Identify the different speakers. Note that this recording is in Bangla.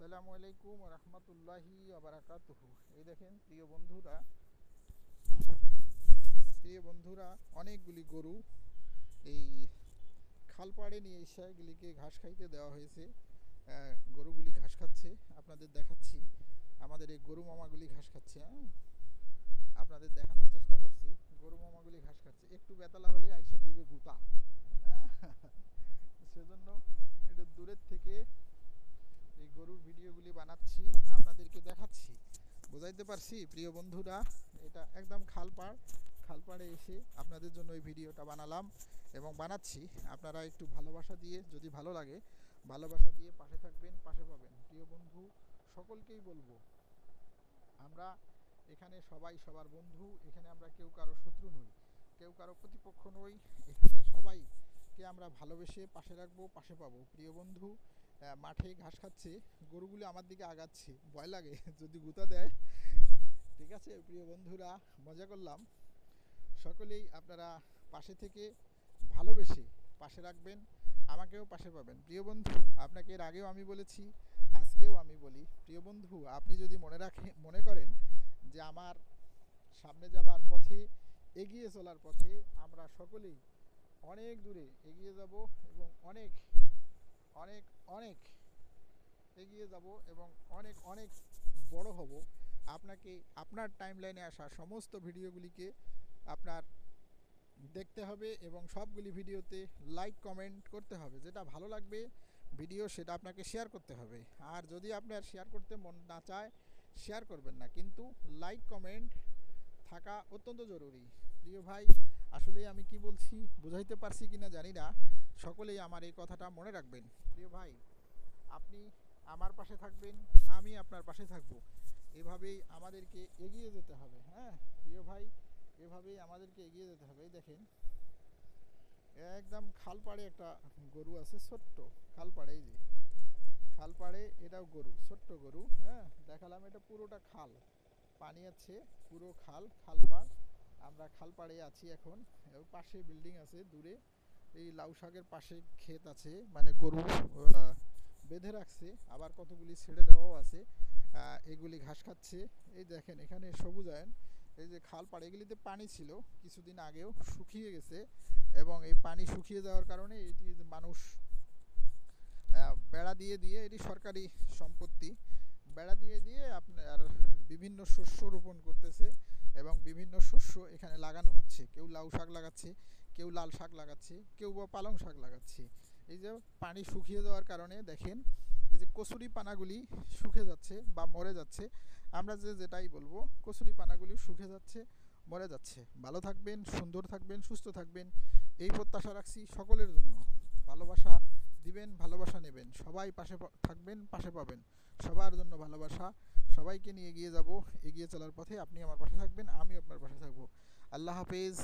Speaker 1: আসসালামু আলাইকুম রহমতুল্লাহি আবরাকাতুহু এই দেখেন, প্রিয় বন্ধুরা প্রিয় বন্ধুরা, অনেকগুলি গরু এই খালপাড়ে নিয়ে এসে এগুলিকে ঘাস খাইতে দেওয়া হয়েছে। গরুগুলি ঘাস খাচ্ছে। আপনাদের দেখাচ্ছি, আমাদের এই গরু মামাগুলি ঘাস খাচ্ছে হ্যাঁ? আপনাদের দেখানোর চেষ্টা করছি, গরু মামাগুলি ঘাস খাচ্ছে। একটু বেতালা হলে আইসা দিবে গুতা সেজন্য একটু দূরের থেকে ভিডিওগুলি বানাচ্ছি, আপনাদেরকে দেখাচ্ছি। বোঝাইতে পারছি, প্রিয় বন্ধুরা, এটা একদম খালপাড়। খালপাড়ে এসে আপনাদের জন্য এই ভিডিওটা বানালাম এবং বানাচ্ছি। আপনারা একটু ভালোবাসা দিয়ে, যদি ভালো লাগে, ভালোবাসা দিয়ে পাশে থাকবেন, পাশে পাবেন। প্রিয় বন্ধু, সকলকেই বলব, আমরা এখানে সবাই সবার বন্ধু, এখানে আমরা কেউ কারও শত্রু নই, কেউ কারও প্রতিপক্ষ নই। এখানে সবাইকে আমরা ভালোবেসে পাশে রাখব, পাশে পাবো। প্রিয় বন্ধু মাঠে ঘাস খাচ্ছে, গরুগুলো আমার দিকে আগাচ্ছে, ভয় লাগে, যদি গুতা দেয়। ঠিক আছে, প্রিয় বন্ধুরা, মজা করলাম। সকলেই আপনারা পাশে থেকে ভালোবেসে পাশে রাখবেন, আমাকেও পাশে পাবেন। প্রিয় বন্ধু, আপনাকে এর আগেও আমি বলেছি, আজকেও আমি বলি, প্রিয় বন্ধু, আপনি যদি মনে রাখে, মনে করেন যে আমার সামনে যাবার পথে, এগিয়ে চলার পথে আমরা সকলেই অনেক দূরে এগিয়ে যাব এবং অনেক অনেক অনেক এগিয়ে যাব এবং অনেক অনেক বড় হব। আপনাকে, আপনার টাইমলাইনে আসা সমস্ত ভিডিওগুলিকে আপনার দেখতে হবে এবং সবগুলি ভিডিওতে লাইক কমেন্ট করতে হবে। যেটা ভালো লাগবে ভিডিও সেটা আপনাকে শেয়ার করতে হবে। আর যদি আপনার শেয়ার করতে মন না চায় শেয়ার করবেন না। কিন্তু লাইক কমেন্ট থাকা অত্যন্ত জরুরি। প্রিয় ভাই আসলে আমি কি বলছি বুঝাইতে পারছি কিনা জানি না। সকলেই আমার এই কথাটা মনে রাখবেন। প্রিয় ভাই, আপনি আমার পাশে থাকবেন, আমি আপনার পাশে থাকব। এভাবেই আমাদেরকে এগিয়ে যেতে হবে হ্যাঁ? প্রিয় ভাই, এভাবেই আমাদেরকে এগিয়ে যেতে হবে। দেখেন, একদম খালপাড়ে একটা গরু আছে, ছোট্ট খালপাড়ে, এই যে। খালপাড়ে এটাও গরু, ছোট্ট গরু হ্যাঁ? দেখালাম এটা পুরোটা খাল। পানি আছে, পুরো খাল, খালপাড়। আমরা খালপাড়ে আছি এখন। পাশে বিল্ডিং আছে, দূরে। এই লাউ শাকের পাশে ক্ষেত আছে মানে গরু বেঁধে রাখছে। আবার কতগুলি ছেড়ে দেওয়াও আছে। এগুলি ঘাস খাচ্ছে। এই দেখেন, এখানে সবুজ সবুজায়ন এই যে খাল পাড় এগুলিতে পানি ছিল। কিছুদিন আগেও শুকিয়ে গেছে এবং এই পানি শুকিয়ে যাওয়ার কারণে এটি মানুষ বেড়া দিয়ে দিয়ে এটি সরকারি সম্পত্তি। বেড়া দিয়ে দিয়ে আপনার বিভিন্ন শস্য রোপণ করতেছে এবং বিভিন্ন শস্য এখানে লাগানো হচ্ছে। কেউ লাউ শাক লাগাচ্ছে, কেউ লাল শাক লাগাচ্ছে, কেউ বা পালং শাক লাগাচ্ছে। এই যে পানি শুকিয়ে যাওয়ার কারণে দেখেন, এই যে কচুরি পানাগুলি শুকে যাচ্ছে বা মরে যাচ্ছে। আমরা যে যেটাই বলব, কচুরি পানাগুলি শুকে যাচ্ছে, মরে যাচ্ছে। ভালো থাকবেন, সুন্দর থাকবেন, সুস্থ থাকবেন। এই প্রত্যাশা রাখছি সকলের জন্য। ভালোবাসা দিবেন, ভালোবাসা নেবেন। সবাই পাশে থাকবেন, পাশে পাবেন। সবার জন্য ভালোবাসা। সবাইকে নিয়ে এগিয়ে যাব। এগিয়ে চলার পথে আপনি আমার পাশে থাকবেন, আমি আপনার পাশে থাকব। আল্লাহ হাফেজ।